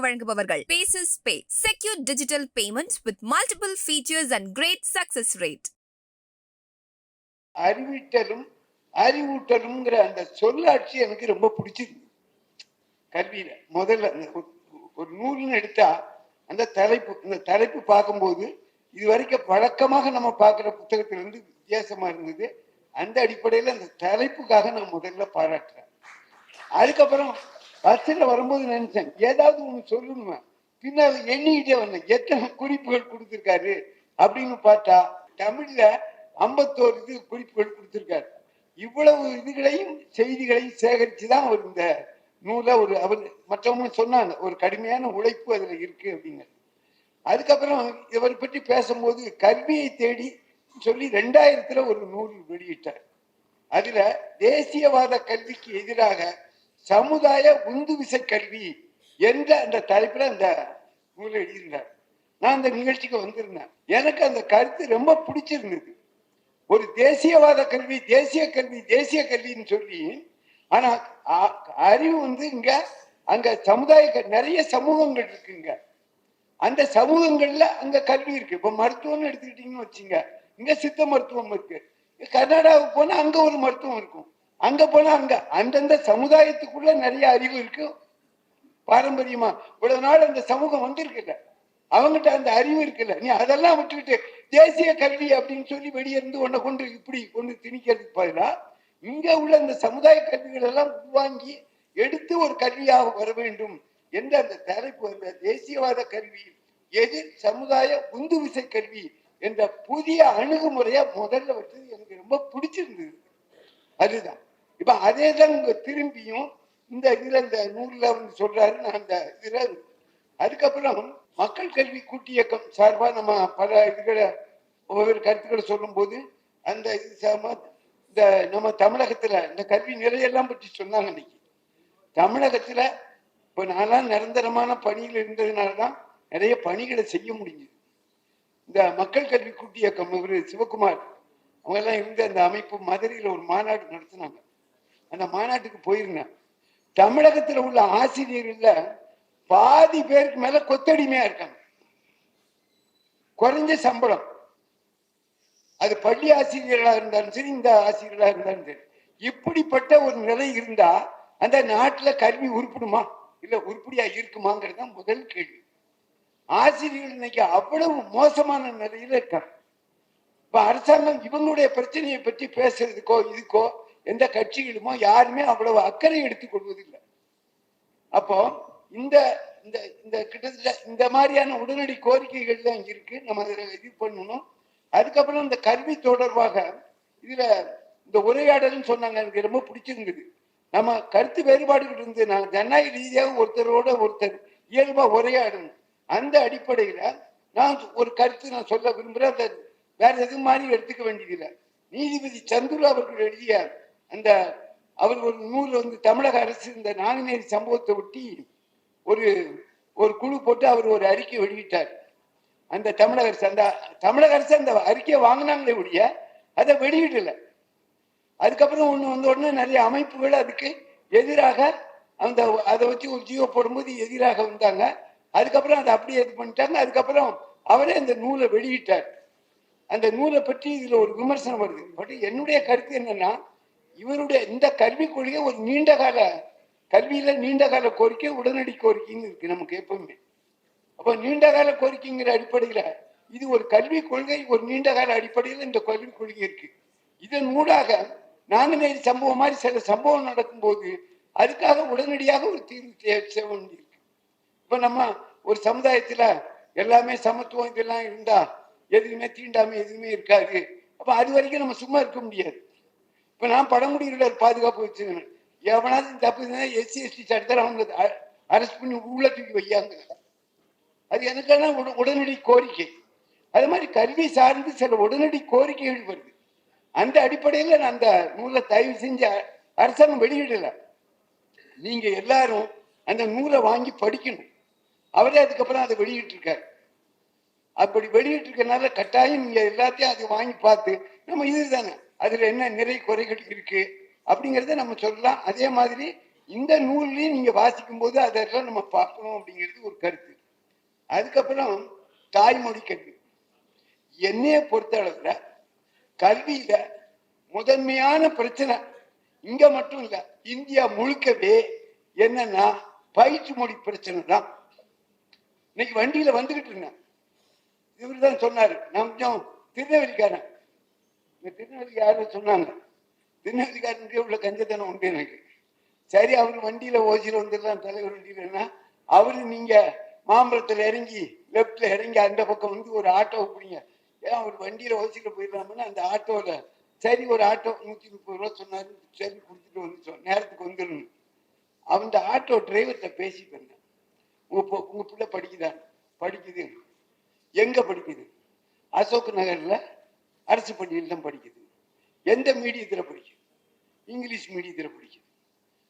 வழங்குபவர்கள். Bases pay secure digital payment with multiple features and great success rate அறிவிட்டலும் அறிவூட்டலுங்கிற அந்த சொல்லாட்சி எனக்கு ரொம்ப பிடிச்சிருக்கு கல்வியில. முதல்ல ஒரு- ஒரு நூல்னு எடுத்தா அந்த தலைப்பு இந்த தலைப்பு பார்க்கும்போது இது வரைக்கும் வழக்கமாக நம்ம பார்க்குற புத்தகத்திலிருந்து வித்தியாசமா இருந்தது. அந்த அடிப்படையில் அந்த தலைப்புக்காக நான் முதல்ல பாராட்டுறேன். அதுக்கப்புறம் பஸ்ஸில் வரும்போது நினைச்சேன் ஏதாவது ஒன்று சொல்லணுமே? பின்னால் எண்ணிக்கிட்டே வந்தேன் எத்தனை குறிப்புகள் கொடுத்துருக்காரு அப்படின்னு பார்த்தா தமிழ்ல ஐம்பத்தோரு இது குறிப்புகள் கொடுத்துருக்காரு. இவ்வளவு இதுகளையும் செய்திகளையும் சேகரித்து தான் அவர் இந்த நூலை ஒரு அவர் மற்றவங்க சொன்னாங்க ஒரு கடுமையான உழைப்பு அதுல இருக்கு அப்படிங்கிறது அதுக்கப்புறம் இவரை பற்றி பேசும்போது கல்வியை தேடி சொல்லி ரெண்டாயிரத்துல ஒரு நூல் வெளியிட்டார். அதுல தேசியவாத கல்விக்கு எதிராக சமுதாய உந்துவிசை கல்வி என்ற அந்த தலைப்புல அந்த நூல் எழுதியிருந்தார். நான் அந்த நிகழ்ச்சிக்கு வந்திருந்தேன். எனக்கு அந்த கருத்து ரொம்ப பிடிச்சிருந்தது. ஒரு தேசியவாத கல்வி தேசிய கல்வி தேசிய கல்வின்னு சொல்லி ஆனா அறிவு வந்து இங்க அங்க சமுதாய க- நிறைய சமூகங்கள் இருக்குங்க. அந்த சமூகங்கள்ல அங்க கல்வி இருக்கு. இப்ப மருத்துவம்னு எடுத்துக்கிட்டீங்கன்னு வச்சுங்க. இங்க சித்த மருத்துவம் இருக்கு. கர்நாடகாவுக்கு போனா அங்க ஒரு மருத்துவம் இருக்கும். அங்க போனா அங்க. அந்தந்த சமுதாயத்துக்குள்ள நிறைய அறிவு இருக்கு. பாரம்பரியமா. இவ்வளவு நாள் அந்த சமூகம் வந்திருக்குல்ல அவங்ககிட்ட அந்த அறிவு இருக்குல்ல நீ அதெல்லாம் விட்டுக்கிட்டு தேசிய கல்வி அப்படின்னு சொல்லி வெளியே இருந்து உன்னை கொண்டு இப்படி கொண்டு திணிக்கிறதுக்கு பதிலா இங்க உள்ள அந்த சமுதாய கல்விகள் எல்லாம் உள்வாங்கி எடுத்து ஒரு கல்வியாக வர வேண்டும் என்ற அந்த தலைப்பு அந்த தேசியவாத கல்வி எதிர் சமுதாய உந்து விசை கல்வி என்ற புதிய அணுகுமுறையா முதல்ல வச்சது எனக்கு ரொம்ப பிடிச்சிருந்தது. அதுதான். இப்ப அதே தான் திரும்பியும் இந்த இதுல இந்த நூல்ல வந்து சொல்றாரு நான் அந்த இதுல அதுக்கப்புறம் மக்கள் கல்வி கூட்டு இயக்கம் சார்பா நம்ம பல இதுகளை ஒவ்வொரு கருத்துக்களை சொல்லும்போது அந்த இது சார்பா இந்த நம்ம தமிழகத்துல இந்த கல்வி நிலையெல்லாம் பற்றி சொன்னாங்க அன்னைக்கு. தமிழகத்துல இப்ப நான்லாம் நிரந்தரமான பணியில் இருந்ததுனால தான் நிறைய பணிகளை செய்ய முடிஞ்சது. இந்த மக்கள் கல்வி கூட்டு இயக்கம் இவரு சிவகுமார் அவங்க எல்லாம் இருந்த அந்த அமைப்பு மதுரையில ஒரு மாநாடு நடத்தினாங்க. அந்த மாநாட்டுக்கு போயிருந்தேன் தமிழகத்துல உள்ள ஆசிரியர்கள்ல பாதி பேருக்கு மேல கொத்தடிமையா இருக்காங்க. குறைஞ்ச சம்பளம். அது பள்ளி ஆசிரியர்களா இருந்தாலும் சரி இந்த ஆசிரியர்களா இருந்தாலும் சரி. இப்படிப்பட்ட ஒரு நிலை இருந்தா அந்த நாட்டுல கல்வி உருப்பிடுமா? இல்ல உருப்படியா இருக்குமாங்கிறது தான் முதல் கேள்வி. ஆசிரியர்கள் இன்னைக்கு அவ்வளவு மோசமான நிலையில இருக்காங்க. இப்ப அரசாங்கம் இவங்களுடைய பிரச்சனையை பற்றி பேசுறதுக்கோ இதுக்கோ எந்த கட்சிகளுமோ யாருமே அவ்வளவு அக்கறை எடுத்துக் கொள்வதில்லை. அப்போ இந்த இந்த இந்த கிட்டத்தட்ட இந்த மாதிரியான உடனடி கோரிக்கைகள் தான் இருக்கு. நம்ம அதில் இது பண்ணணும். அதுக்கப்புறம் இந்த கல்வி தொடர்பாக இதுல இந்த உரையாடல்னு சொன்னாங்க. எனக்கு ரொம்ப பிடிச்சிருந்தது. நம்ம கருத்து வேறுபாடுகள் இருந்து நான் ஜனநாயக ரீதியாக ஒருத்தரோட ஒருத்தர் இயல்பா உரையாடணும். அந்த அடிப்படையில நான் ஒரு கருத்து நான் சொல்ல விரும்புகிறேன் அந்த வேற எது மாதிரி எடுத்துக்க வேண்டியதில்லை. நீதிபதி சந்துரு அவர்கள் எழுதிய அந்த அவர் ஒரு நூல் வந்து தமிழக அரசு இந்த நாங்குநேரி சம்பவத்தை ஒட்டி ஒரு ஒரு குழு போட்டு அவர் ஒரு அறிக்கை வெளியிட்டார். அந்த தமிழக அரசு அந்த தமிழக அரசு அந்த அறிக்கையை வாங்கினாங்களே ஒழிய அதை வெளியிடல. அதுக்கப்புறம் ஒண்ணு வந்த உடனே நிறைய அமைப்புகள் அதுக்கு எதிராக அந்த அதை வச்சு ஒரு ஜியோ போடும்போது எதிராக வந்தாங்க. அதுக்கப்புறம் அதை அப்படியே இது பண்ணிட்டாங்க. அதுக்கப்புறம் அவரே அந்த நூலை வெளியிட்டார். அந்த நூலை பற்றி இதுல ஒரு விமர்சனம் வருது. பட் என்னுடைய கருத்து என்னன்னா இவருடைய இந்த கல்விக் கொள்கை ஒரு நீண்ட கால கல்வியில நீண்ட கால கோரிக்கை உடனடி கோரிக்கைன்னு இருக்கு நமக்கு எப்பவுமே. அப்போ நீண்ட கால கோரிக்கைங்கிற அடிப்படையில இது ஒரு கல்விக் கொள்கை ஒரு நீண்ட கால அடிப்படையில் இந்த கல்விக் கொள்கை இருக்கு. இதன் ஊடாக நாங்குநேரி சம்பவம் மாதிரி சில சம்பவம் நடக்கும்போது அதுக்காக உடனடியாக ஒரு தீர்வு செய்ய வேண்டியிருக்கு. இப்ப நம்ம ஒரு சமுதாயத்துல எல்லாமே சமத்துவம் இதெல்லாம் இருந்தா எதுவுமே தீண்டாமை எதுவுமே இருக்காது. அப்ப அது வரைக்கும் நம்ம சும்மா இருக்க முடியாது. இப்ப நான் பழங்குடியினர் பாதுகாப்பு வச்சுக்கணும் எவனாவது தப்பு எஸ்சி எஸ்டி சட்டத்தில் அவங்க அரெஸ்ட் பண்ணி உள்ள தூக்கி வையாங்க அது எனக்கான உடனடி கோரிக்கை. அது மாதிரி கல்வி சார்ந்து சில உடனடி கோரிக்கைகள் வருது. அந்த அடிப்படையில் நான் அந்த நூலை தயவு செஞ்சு அரசாங்கம் வெளியிடல. நீங்க எல்லாரும் அந்த நூலை வாங்கி படிக்கணும். அவரே அதுக்கப்புறம் அதை வெளியிட்டு இருக்காரு அப்படி வெளியிட்டிருக்கனால கட்டாயம் நீங்க எல்லாத்தையும் அதை வாங்கி பார்த்து நம்ம இதுதானே அதுல என்ன நிறை குறைகள் இருக்கு அப்படிங்கறத நம்ம சொல்லலாம். அதே மாதிரி இந்த நூல்லையும் நீங்க வாசிக்கும் போது அதெல்லாம் நம்ம பார்க்கணும் அப்படிங்கிறது ஒரு கருத்து. அதுக்கப்புறம் தாய்மொழி கல்வி. என்னைய பொறுத்த அளவுல கல்வியில முதன்மையான பிரச்சனை இங்க மட்டும் இல்ல இந்தியா முழுக்கவே என்னன்னா பயிற்சி மொழி பிரச்சனை தான் இன்னைக்கு வண்டியில வந்துகிட்டு இருந்தேன். இவர் தான் சொன்னாரு நான் கொஞ்சம் திருநெல்வேலிக்காரன் இந்த திருநெல்வேலி யாரும் சொன்னாங்க. திருநெல்வேலிக்காரனுக்கு உள்ள கஞ்சத்தனம் உண்டு எனக்கு. சரி அவர் வண்டியில ஓசியில் வந்துடலாம் தலைவர் வண்டியிலன்னா அவரு நீங்க மாம்பழத்துல இறங்கி லெப்ட்ல இறங்கி அந்த பக்கம் வந்து ஒரு ஆட்டோ பிடிங்க. ஏன் அவர் வண்டியில ஓசியில போயிடலாம்னா அந்த ஆட்டோல சரி ஒரு ஆட்டோ நூத்தி முப்பது ரூபா சொன்னாரு சரி கொடுத்துட்டு வந்து சொ- நேரத்துக்கு வந்துடணும் அந்த ஆட்டோ டிரைவர்கிட்ட பேசிட்டு இருந்தேன் உங்க உங்கள் உங்க பிள்ளை படிக்குதா படிக்குது. எங்க படிக்குது? அசோக் நகர்ல அரசு பள்ளியில் தான் படிக்குது. எந்த மீடியத்தில் படிக்குது? இங்கிலீஷ் மீடியத்தில் படிக்குது.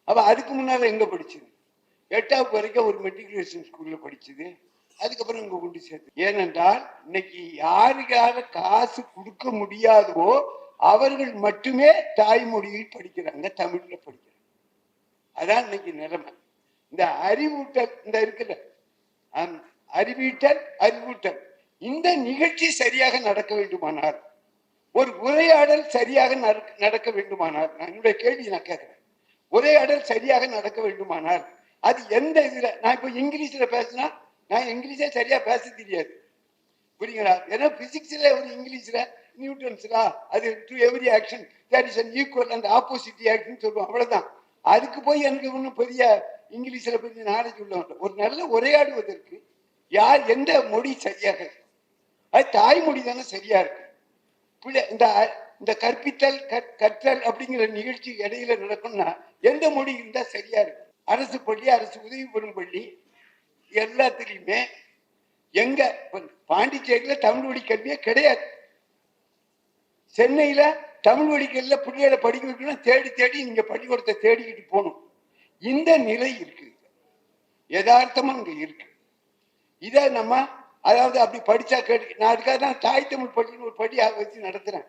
அப்போ அதுக்கு முன்னால் எங்கே படிச்சுது? எட்டாவது வரைக்கும் ஒரு மெட்ரிகுலேஷன் ஸ்கூலில் படிச்சுது. அதுக்கப்புறம் இங்கே கொண்டு சேர்த்து. ஏனென்றால் இன்னைக்கு யாருக்காக காசு கொடுக்க முடியாதவோ அவர்கள் மட்டுமே தாய்மொழியில் படிக்கிறாங்க தமிழில் படிக்கிறாங்க. அதான் இன்னைக்கு நிலைமை. இந்த அறிவூட்டல் இந்த இருக்குல்ல அறிவீட்டல் அறிவூட்டல். இந்த நிகழ்ச்சி சரியாக நடக்க வேண்டுமானால் ஒரு உரையாடல் சரியாக நடக்க- நடக்க வேண்டுமானால் நான் என்னுடைய கேள்வி நான் கேட்கிறேன். உரையாடல் சரியாக நடக்க வேண்டுமானால் அது எந்த இதுல நான் இப்போ இங்கிலீஷ்ல பேசினா நான் இங்கிலீஷே சரியா பேச தெரியாது. புரியுங்களா? ஏன்னா பிசிக்ஸ்ல ஒரு இங்கிலீஷ்ல நியூட்டன்ஸ்ல அது to every action that is an equal and opposite action சொல்லுவோம் அவ்வளவுதான். அதுக்கு போய் எனக்கு ஒன்றும் பெரிய இங்கிலீஷ்ல பெரிய நாலேஜ் உள்ளவங்க ஒரு நல்ல உரையாடுவதற்கு யார் எந்த மொழி சரியாக அது தாய்மொழி தானே சரியா இருக்கு. பிள்ளை இந்த இந்த கற்பித்தல் கற்- கற்றல் அப்படிங்கிற நிகழ்ச்சி இடையில நடக்கும்னா எந்த மொழி இருந்தா சரியா இருக்கும்? அரசு பள்ளி அரசு உதவி பெறும் பள்ளி எல்லாத்துலயுமே எங்க பாண்டிச்சேரியில் பாண்டிச்சேரியில தமிழ் வழி கல்வியே கிடையாது. சென்னையில தமிழ் வழி கல்வியில பிள்ளைகளை படிக்க வைக்கணும் தேடி தேடி நீங்க பள்ளிக்கூடத்தை தேடிக்கிட்டு போகணும். இந்த நிலை இருக்கு யதார்த்தமா இங்க இருக்கு. இதை நம்ம அதாவது அப்படி படிச்சா கேட்டு நான் அதுக்காக தான் தாய் தமிழ் பள்ளின்னு ஒரு பள்ளியாக வச்சு நடத்துறேன்.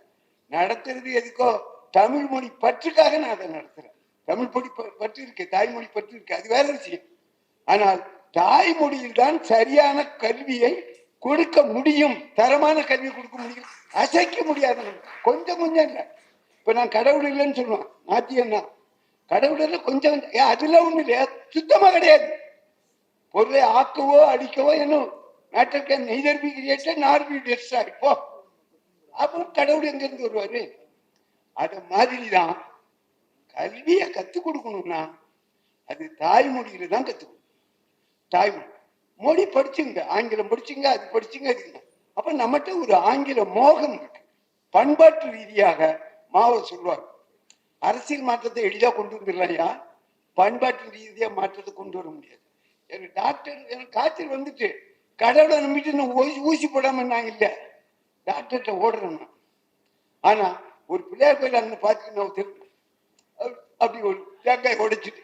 நடத்துறது எதுக்கோ தமிழ் மொழி பற்றுக்காக நான் அதை நடத்துறேன். தமிழ் மொழி ப- பற்று இருக்கு தாய்மொழி பற்று இருக்கு அது வேற விஷயம். ஆனால் தாய்மொழியில் தான் சரியான கல்வியை கொடுக்க முடியும் தரமான கல்வி கொடுக்க முடியும் அசைக்க முடியாது நமக்கு. கொஞ்சம் கொஞ்சம் இல்லை. இப்ப நான் கடவுள் இல்லைன்னு சொல்லுவேன் நாத்தியம் கடவுள் இல்லை கொஞ்சம் ஏன் அதுல ஒண்ணு இல்லையா? சுத்தமா கிடையாது. பொருளை ஆக்கவோ அடிக்கவோ என்ன matter can neither be created nor be destroy போ அப்புறம் கடவுள் எங்கேருந்து வருவாரு? அது மாதிரி தான் கல்வியை கற்றுக் கொடுக்கணும்னா அது தாய்மொழியில தான் கற்றுக்கணும் தாய்மொழி. மொழி படிச்சுங்க ஆங்கிலம் படிச்சுங்க அது படிச்சுங்க அது அப்போ அப்ப நம்மகிட்ட ஒரு ஆங்கில மோகம் இருக்கு. பண்பாட்டு ரீதியாக மாவை சொல்வார் அரசியல் மாற்றத்தை எளிதாக கொண்டு வந்துடலையா பண்பாட்டு ரீதியாக மாற்றத்தை கொண்டு வர முடியாது. எனக்கு டாக்டர் எனக்கு காய்ச்சல் வந்துட்டு. கடவுளை நம்பிட்டு நான் ஊசி ஊசி போடாமல் நான் இல்லை. டாக்டர்கிட்ட ஓடுறேன் நான். ஆனா ஒரு பிள்ளையார் கோயில் அங்க பார்த்துட்டு நான் அப்படி ஒரு தேங்காய் உடைச்சிட்டு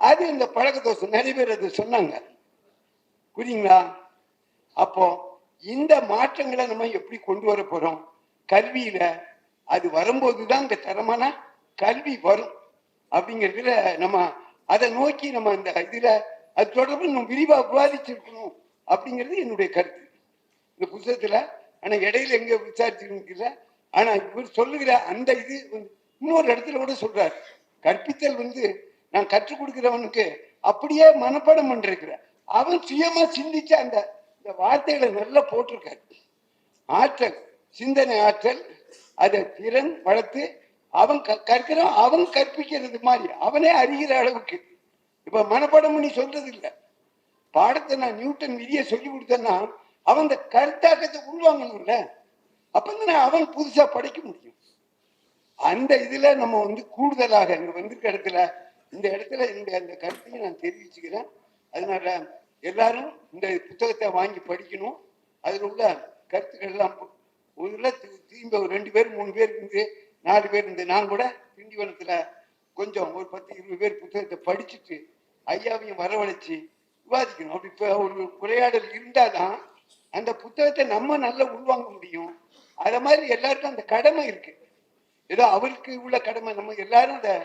அது இந்த பழக்க தோசை நிறைய பேர் அதை சொன்னாங்க. புரியுங்களா? அப்போ இந்த மாற்றங்களை நம்ம எப்படி கொண்டு வர போறோம்? கல்வியில அது வரும்போது தான் இந்த தரமான கல்வி வரும். அப்படிங்கிறதுல நம்ம அதை நோக்கி நம்ம இந்த இதுல அது தொடர்பு நம்ம விரிவாக விவாதிச்சிருக்கணும். அப்படிங்கிறது என்னுடைய கருத்து. இந்த புத்தகத்துல ஆனா இடையில எங்க விசாரிச்சிருக்கல ஆனா இவர் சொல்லுகிற அந்த இது இன்னொரு இடத்துல கூட சொல்றாரு. கற்பித்தல் வந்து நான் கற்றுக் கொடுக்கிறவனுக்கு அப்படியே மனப்பாடம் பண்ணிருக்கிறேன் அவன் சுயமா சிந்திச்ச அந்த இந்த வார்த்தைகளை நல்லா போட்டிருக்காரு. ஆற்றல் சிந்தனை ஆற்றல் அதை திறன் வளர்த்து அவன் க- கற்கிறான் அவன் கற்பிக்கிறது மாதிரி அவனே அறிகிற அளவுக்கு. இப்ப மனப்பாடம் பண்ணி சொல்றது இல்லை பாடத்தை நான் நியூட்டன் விதியை சொல்லி கொடுத்தேன்னா அவன் இந்த கருத்தாக்கத்தை உள்வாங்கணும்ல. அப்பதான் அவன் புதுசா படிக்க முடியும். அந்த இதுல நம்ம வந்து கூடுதலாக இங்க வந்திருக்க இடத்துல இந்த இடத்துல என்னுடைய அந்த கருத்தையும் நான் தெரிவிச்சுக்கிறேன். அதனால எல்லாரும் இந்த புத்தகத்தை வாங்கி படிக்கணும். அதில் உள்ள கருத்துக்கள் எல்லாம் ஒரு திரும்ப ஒரு ரெண்டு பேர் மூணு பேர் இருந்து நாலு பேர் இருந்து நான் கூட திண்டிவனத்துல கொஞ்சம் ஒரு பத்து இருபது பேர் புத்தகத்தை படிச்சுட்டு ஐயாவையும் வரவழைச்சு விவாதிக்கணும். அப்படி இப்போ ஒரு உரையாடல் இருந்தாதான் அந்த புத்தகத்தை நம்ம நல்லா உள்வாங்க முடியும். அதை மாதிரி எல்லாருக்கும் அந்த கடமை இருக்கு. ஏதோ அவருக்கு உள்ள கடமை நம்ம எல்லாரும் அதை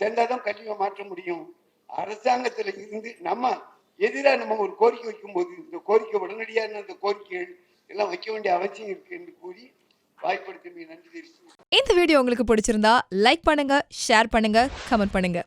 சேர்ந்தாதான் கல்வியை மாற்ற முடியும். அரசாங்கத்துல இருந்து நம்ம எதிராக நம்ம ஒரு கோரிக்கை வைக்கும்போது இந்த கோரிக்கை உடனடியான அந்த கோரிக்கைகள் எல்லாம் வைக்க வேண்டிய அவசியம் இருக்கு என்று கூறி வாய்ப்படுத்தி நன்றி தெரிவித்து இந்த வீடியோ உங்களுக்கு பிடிச்சிருந்தா லைக் பண்ணுங்க ஷேர் பண்ணுங்க கமெண்ட் பண்ணுங்க.